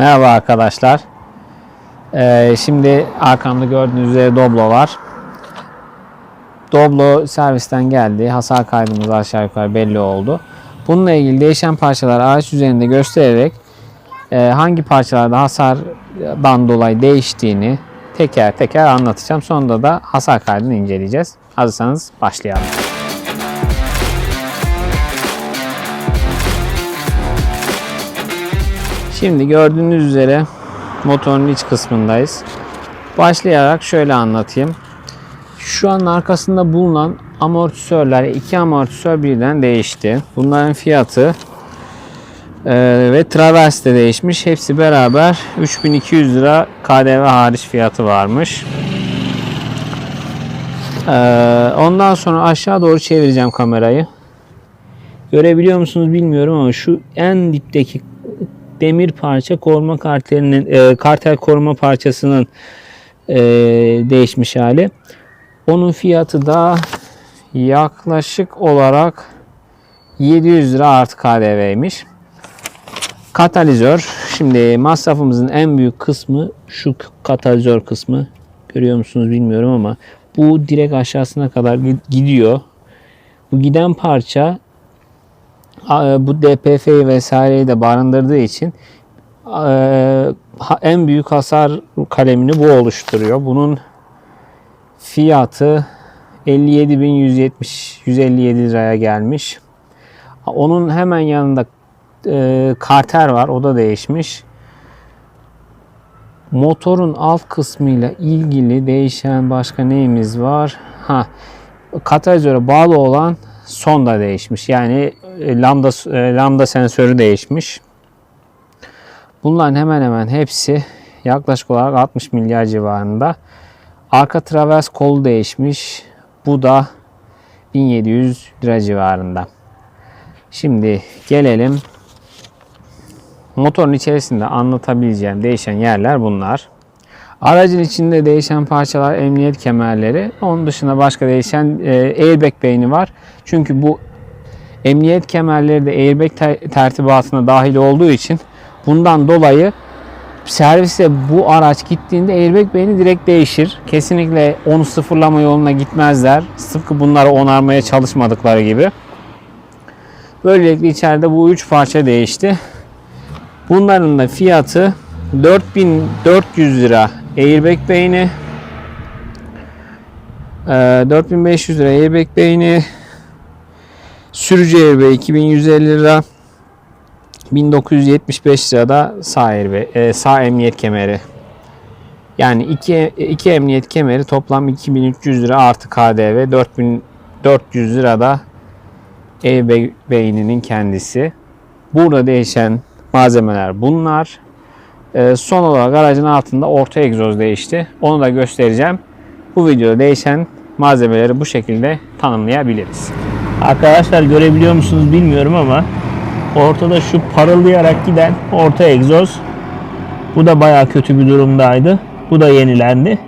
Merhaba arkadaşlar. Ee, şimdi arkamda gördüğünüz üzere Doblo var. Doblo servisten geldi. Hasar kaydımız aşağı yukarı belli oldu. Bununla ilgili değişen parçalar araç üzerinde göstererek e, hangi parçalarda hasardan dolayı değiştiğini teker teker anlatacağım. Sonunda da hasar kaydını inceleyeceğiz. Hazırsanız başlayalım. Şimdi gördüğünüz üzere motorun iç kısmındayız. Başlayarak şöyle anlatayım. Şu an arkasında bulunan amortisörler, iki amortisör birden değişti. Bunların fiyatı e, ve travers de değişmiş. Hepsi beraber 3200 lira KDV hariç fiyatı varmış. E, ondan sonra aşağı doğru çevireceğim kamerayı. Görebiliyor musunuz bilmiyorum ama şu en dipteki demir parça koruma kartelinin e, kartel koruma parçasının e, değişmiş hali. Onun fiyatı da yaklaşık olarak 700 lira artı KDV'ymiş. Katalizör. Şimdi masrafımızın en büyük kısmı şu katalizör kısmı. Görüyor musunuz bilmiyorum ama bu direkt aşağısına kadar gidiyor. Bu giden parça bu DPF'yi vesaireyi de barındırdığı için en büyük hasar kalemini bu oluşturuyor. Bunun fiyatı 57.170 157 liraya gelmiş. Onun hemen yanında karter var. O da değişmiş. Motorun alt kısmıyla ilgili değişen başka neyimiz var? Ha, katalizöre bağlı olan son da değişmiş. Yani lambda lambda sensörü değişmiş. Bunların hemen hemen hepsi yaklaşık olarak 60 milyar civarında. Arka travers kolu değişmiş. Bu da 1700 lira civarında. Şimdi gelelim motorun içerisinde anlatabileceğim değişen yerler bunlar. Aracın içinde değişen parçalar emniyet kemerleri. Onun dışında başka değişen e, airbag beyni var. Çünkü bu emniyet kemerleri de airbag tertibatına dahil olduğu için bundan dolayı servise bu araç gittiğinde airbag beyni direkt değişir. Kesinlikle onu sıfırlama yoluna gitmezler. Sıfkı bunları onarmaya çalışmadıkları gibi. Böylelikle içeride bu üç parça değişti. Bunların da fiyatı 4400 lira airbag beyni 4500 lira airbag beyni sürücü airbag 2150 lira 1975 lirada sağ airbag, e, sağ emniyet kemeri yani iki, iki emniyet kemeri toplam 2300 lira artı KDV 4400 lirada airbag beyninin kendisi burada değişen malzemeler bunlar ee, son olarak aracın altında orta egzoz değişti. Onu da göstereceğim. Bu videoda değişen malzemeleri bu şekilde tanımlayabiliriz. Arkadaşlar görebiliyor musunuz bilmiyorum ama ortada şu parıldayarak giden orta egzoz. Bu da baya kötü bir durumdaydı. Bu da yenilendi.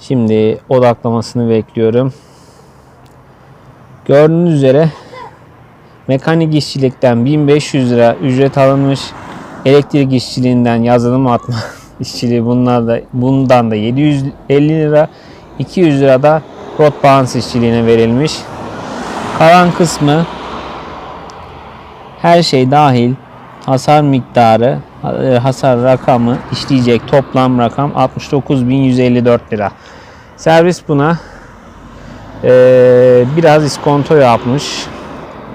Şimdi odaklamasını bekliyorum. Gördüğünüz üzere mekanik işçilikten 1500 lira ücret alınmış elektrik işçiliğinden yazılım atma işçiliği bunlar da bundan da 750 lira 200 lira da rot balans işçiliğine verilmiş. Kalan kısmı her şey dahil hasar miktarı e, hasar rakamı işleyecek toplam rakam 69.154 lira. Servis buna e, biraz iskonto yapmış.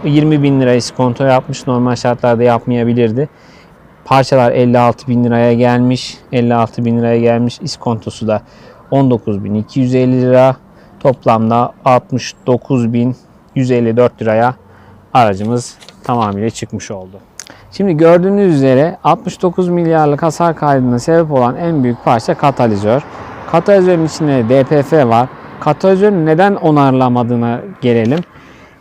20 bin lira iskonto yapmış. Normal şartlarda yapmayabilirdi. Parçalar 56 bin liraya gelmiş. 56 bin liraya gelmiş. İskontosu da 19.250 lira. Toplamda 69.154 liraya aracımız tamamıyla çıkmış oldu. Şimdi gördüğünüz üzere 69 milyarlık hasar kaydına sebep olan en büyük parça katalizör. Katalizörün içinde DPF var. Katalizörün neden onarlamadığına gelelim.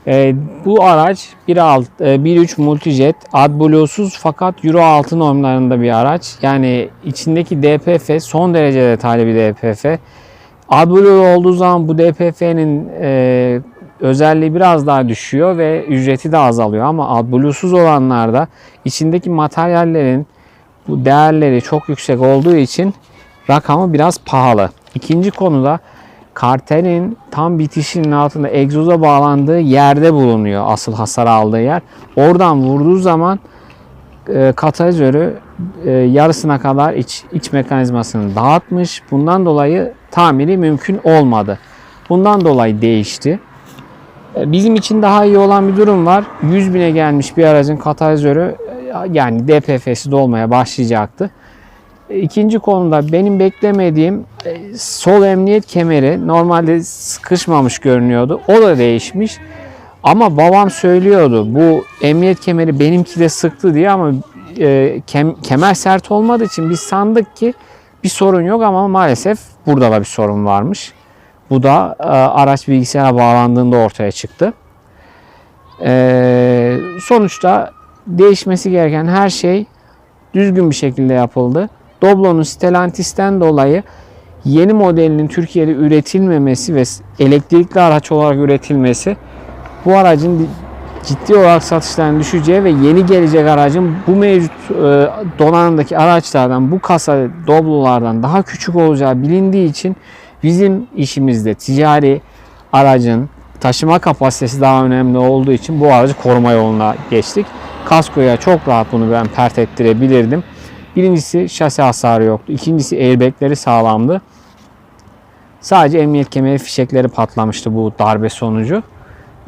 E, bu araç 1.6 e, 1.3 Multijet AdBlue'suz fakat Euro 6 normlarında bir araç. Yani içindeki DPF son derece detaylı bir DPF. AdBlue olduğu zaman bu DPF'nin e, özelliği biraz daha düşüyor ve ücreti de azalıyor ama AdBlue'suz olanlarda içindeki materyallerin bu değerleri çok yüksek olduğu için rakamı biraz pahalı. İkinci konuda kartelin tam bitişinin altında egzoza bağlandığı yerde bulunuyor asıl hasar aldığı yer. Oradan vurduğu zaman e, katalizörü e, yarısına kadar iç, iç mekanizmasını dağıtmış. Bundan dolayı tamiri mümkün olmadı. Bundan dolayı değişti. E, Bizim için daha iyi olan bir durum var. 100 bine gelmiş bir aracın katalizörü e, yani DPF'si dolmaya başlayacaktı. İkinci konuda benim beklemediğim sol emniyet kemeri normalde sıkışmamış görünüyordu. O da değişmiş. Ama babam söylüyordu bu emniyet kemeri benimki de sıktı diye ama e, kem- kemer sert olmadığı için biz sandık ki bir sorun yok ama maalesef burada da bir sorun varmış. Bu da e, araç bilgisayara bağlandığında ortaya çıktı. E, sonuçta değişmesi gereken her şey düzgün bir şekilde yapıldı. Doblo'nun Stellantis'ten dolayı yeni modelinin Türkiye'de üretilmemesi ve elektrikli araç olarak üretilmesi bu aracın ciddi olarak satışların düşeceği ve yeni gelecek aracın bu mevcut e, donanımdaki araçlardan bu kasa Doblo'lardan daha küçük olacağı bilindiği için bizim işimizde ticari aracın taşıma kapasitesi daha önemli olduğu için bu aracı koruma yoluna geçtik. Kaskoya çok rahat bunu ben pert ettirebilirdim. Birincisi şasi hasarı yoktu. İkincisi airbagleri sağlamdı. Sadece emniyet kemeri fişekleri patlamıştı bu darbe sonucu.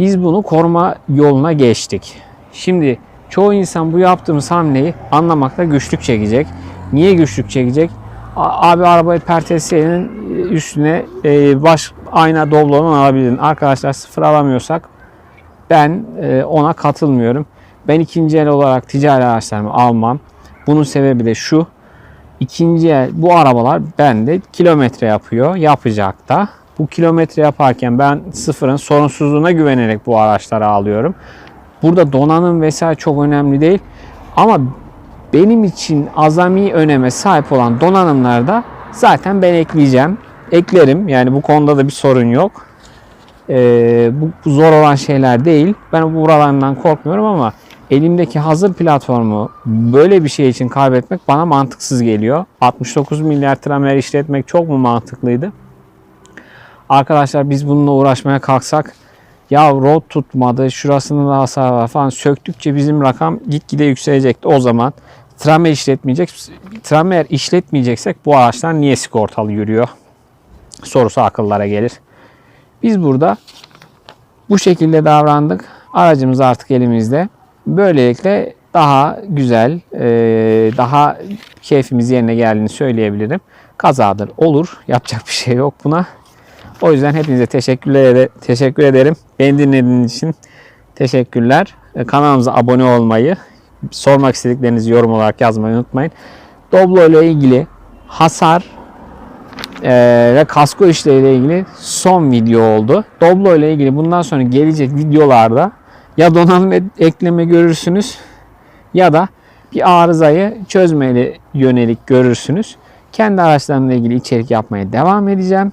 Biz bunu koruma yoluna geçtik. Şimdi çoğu insan bu yaptığımız hamleyi anlamakta güçlük çekecek. Niye güçlük çekecek? Abi arabayı pert etseydin üstüne e, baş ayna Doblo'dan alabilirdin. Arkadaşlar sıfır alamıyorsak ben e, ona katılmıyorum. Ben ikinci el olarak ticari araçlarımı almam. Bunun sebebi de şu. İkinci el bu arabalar bende kilometre yapıyor. Yapacak da. Bu kilometre yaparken ben sıfırın sorunsuzluğuna güvenerek bu araçları alıyorum. Burada donanım vesaire çok önemli değil. Ama benim için azami öneme sahip olan donanımlarda zaten ben ekleyeceğim. Eklerim. Yani bu konuda da bir sorun yok. Ee, bu zor olan şeyler değil. Ben buralarından korkmuyorum ama elimdeki hazır platformu böyle bir şey için kaybetmek bana mantıksız geliyor. 69 milyar tramer işletmek çok mu mantıklıydı? Arkadaşlar biz bununla uğraşmaya kalksak ya rot tutmadı, şurasında da hasar var falan söktükçe bizim rakam gitgide yükselecekti. O zaman tramer işletmeyecek, tramer işletmeyeceksek bu araçlar niye sigortalı yürüyor? Sorusu akıllara gelir. Biz burada bu şekilde davrandık. Aracımız artık elimizde. Böylelikle daha güzel, e, daha keyfimiz yerine geldiğini söyleyebilirim. Kazadır olur. Yapacak bir şey yok buna. O yüzden hepinize teşekkürler teşekkür ederim. Beni dinlediğiniz için teşekkürler. E, Kanalımıza abone olmayı, sormak istediklerinizi yorum olarak yazmayı unutmayın. Doblo ile ilgili hasar e, ve kasko işleriyle ilgili son video oldu. Doblo ile ilgili bundan sonra gelecek videolarda ya donanım ekleme görürsünüz ya da bir arızayı çözmeli yönelik görürsünüz. Kendi araçlarımla ilgili içerik yapmaya devam edeceğim.